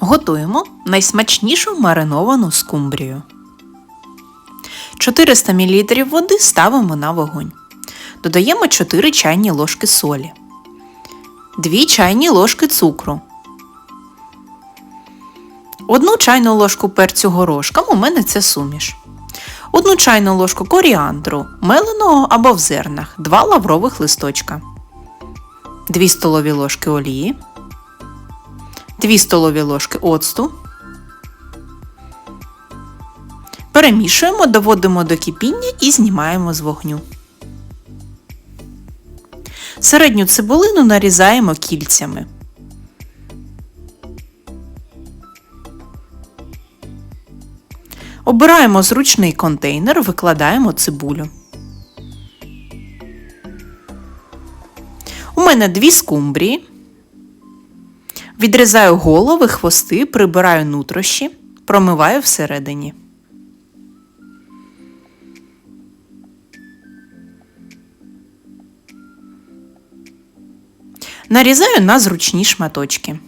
Готуємо найсмачнішу мариновану скумбрію. 400 мл води ставимо на вогонь. Додаємо 4 чайні ложки солі, 2 чайні ложки цукру, 1 чайну ложку перцю горошком, у мене це суміш. 1 чайну ложку коріандру, меленого або в зернах, 2 лаврових листочка, 2 столові ложки олії, 2 столові ложки оцту. Перемішуємо, доводимо до кипіння і знімаємо з вогню. Середню цибулину нарізаємо кільцями. Обираємо зручний контейнер, викладаємо цибулю. У мене дві скумбрії. Відрізаю голови, хвости, прибираю нутрощі, промиваю всередині. Нарізаю на зручні шматочки.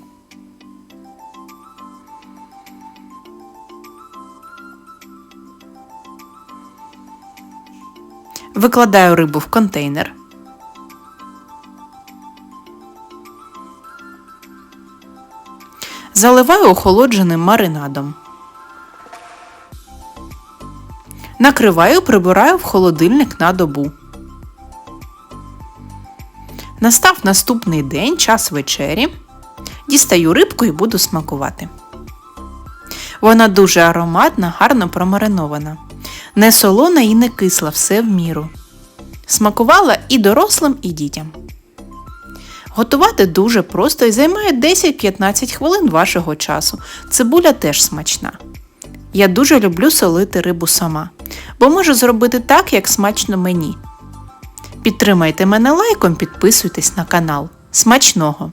Викладаю рибу в контейнер. Заливаю охолодженим маринадом. Накриваю, прибираю в холодильник на добу. Настав наступний день, час вечері. Дістаю рибку і буду смакувати. Вона дуже ароматна, гарно промаринована. Не солона і не кисла, все в міру. Смакувала і дорослим, і дітям. Готувати дуже просто і займає 10-15 хвилин вашого часу. Цибуля теж смачна. Я дуже люблю солити рибу сама, бо можу зробити так, як смачно мені. Підтримайте мене лайком, підписуйтесь на канал. Смачного!